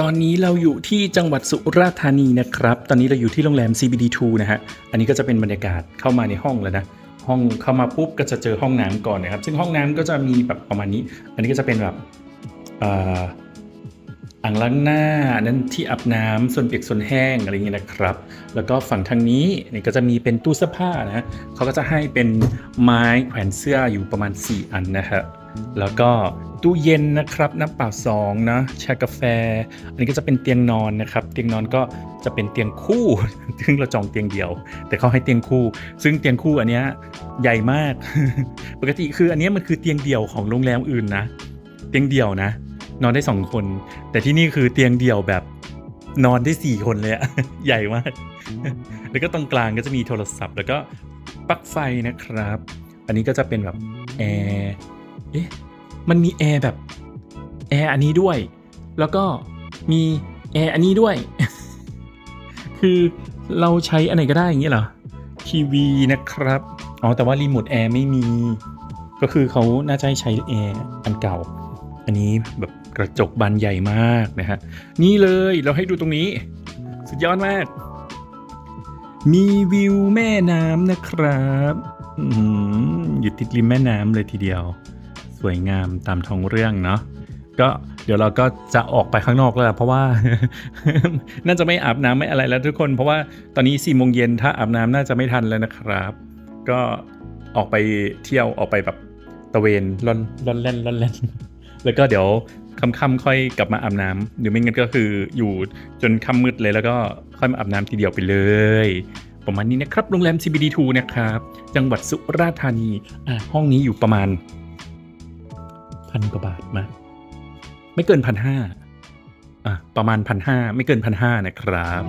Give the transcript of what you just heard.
ตอนนี้เราอยู่ที่จังหวัดสุราษฎร์ธานีนะครับ ตอนนี้เราอยู่ที่โรงแรม CBD2 นะฮะ อันนี้ก็จะเป็นบรรยากาศเข้ามาในห้องแล้วนะ ห้องเข้ามาปุ๊บก็จะเจอห้องน้ำก่อนนะครับ ซึ่งห้องน้ำก็จะมีแบบประมาณนี้ อันนี้ก็จะเป็นแบบอ่างล้างหน้านั้นที่อาบน้ำส่วนเปียกส่วนแห้งอะไรเงี้ยนะครับ แล้วก็ฝั่งทางนี้นี่ก็จะมีเป็นตู้เสื้อผ้านะฮะเขาก็จะให้เป็นไม้แขวนเสื้ออยู่ประมาณ 4 อันนะฮะ แล้วก็ตู้เย็นนะครับน้ำเปล่าสองนะชากาแฟ อันนี้ก็จะเป็นเตียงนอนนะครับ เตียงนอนก็จะเป็นเตียงคู่ซึ่งเราจองเตียงเดียว แต่เขาให้เตียงคู่ ซึ่งเตียงคู่อันนี้ใหญ่มาก ปกติคืออันนี้มันคือเตียงเดี่ยวของโรงแรมอื่นนะ เตียงเดี่ยวนะ นอนได้สองคน แต่ที่นี่คือเตียงเดี่ยวแบบนอนได้สี่คนเลยอะใหญ่มาก แล้วก็ตรงกลางก็จะมีโทรศัพท์ แล้วก็ปลั๊กไฟนะครับ อันนี้ก็จะเป็นแบบแอร์ เอ๊ะมันมีแอร์แบบแอร์อันนี้ด้วย แล้วก็มีแอร์อันนี้ด้วย คือเราใช้อันไหนก็ได้อย่างนี้เหรอ ทีวีนะครับ อ๋อ แต่ว่ารีโมทแอร์ไม่มี ก็คือเขาน่าจะให้ใช้แอร์อันเก่า อันนี้แบบกระจกบานใหญ่มากนะฮะ นี่เลยเราให้ดูตรงนี้ สุดยอดมาก มีวิวแม่น้ำนะครับ อยู่ติดริมแม่น้ำเลยทีเดียว วยงามตามท้องเรื่องเนาะก็เดี๋ยวเราก็จะออกไปข้างนอกแล้วเพราะว่า น่าจะไม่อาบน้ำไม่อะไรแล้วทุกคน เพราะว่าตอนนี้สี่โมงเย็นถ้าอาบน้ำน่าจะไม่ทันแล้วนะครับ ก็ออกไปเที่ยวออกไปแบบตะเวนล่อนล่อนเล่นล่อนเล่นแล้วก็เดี๋ยวค่ำๆค่อยกลับมาอาบน้ำหรือไม่งั้นก็คืออยู่จนค่ำมืดเลยแล้วก็ค่อยมาอาบน้ำทีเดียวไปเลยประมาณนี้นะครับโรงแรม CBD2 นะครับ จังหวัดสุราษฎร์ธานีห้องนี้อยู่ประมาณ พันกว่าบาทมา ไม่เกินพันห้าอะประมาณพันห้าไม่เกินพันห้านะครับ